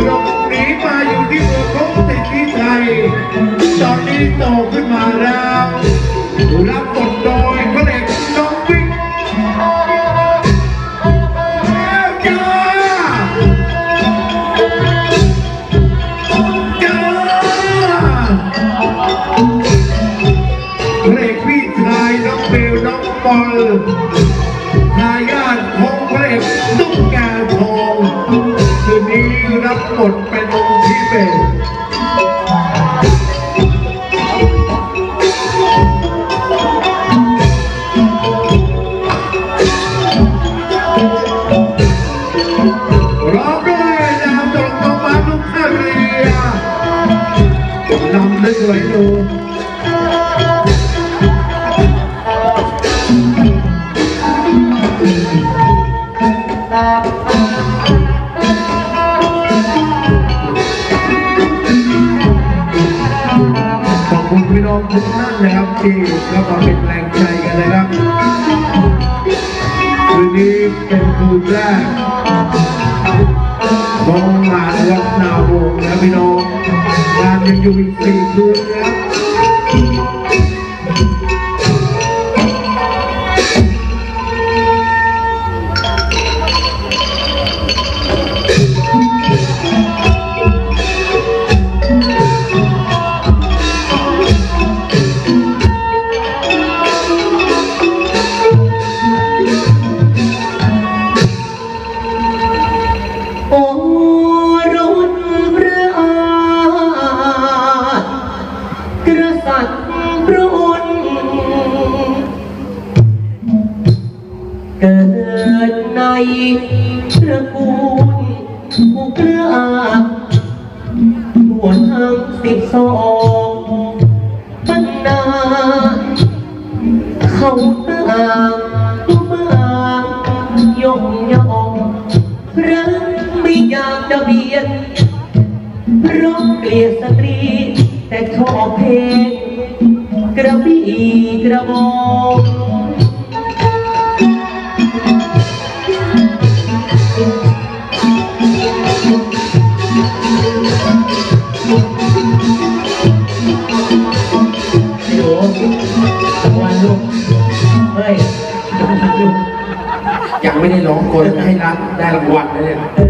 เราหนีมาอยู่ที่โบกงติดที่ไทยตอนนี้โตขึ้นมาแล้วรับบทโดยพระเอกน้องวิ่งเจ้าจ้ารเอกพี่ชายน้องเบลน้องบอลนายญา นี้รับบทเป็นองค์ที่เป็นร้องด้วยนามตกลงมาทุกท่าเรียนำลึกไว้ดู ทุกท่านนะครับที่เข้ามาเป็นแรงใจกันนะครับคืนนี้เป็นคืนแรกมองหาวัดนาวงนะพี่น้องงานยังอยู่อีกสี่คืนนะครับ เกิดในตระกูลผู้กล้าหัวทั้งสิบสองปันนาเขาต่างตัวมายงยองรักไม่อยากจะเบียดเพราะเกลียดสตรี แต่ชอบเพลงกระบี่กระบอง โยมรางวัลลูกเฮ้ยรางวัลลูกยังไม่ได้ร้องคนให้รับได้รางวัลนะเนี่ยเออ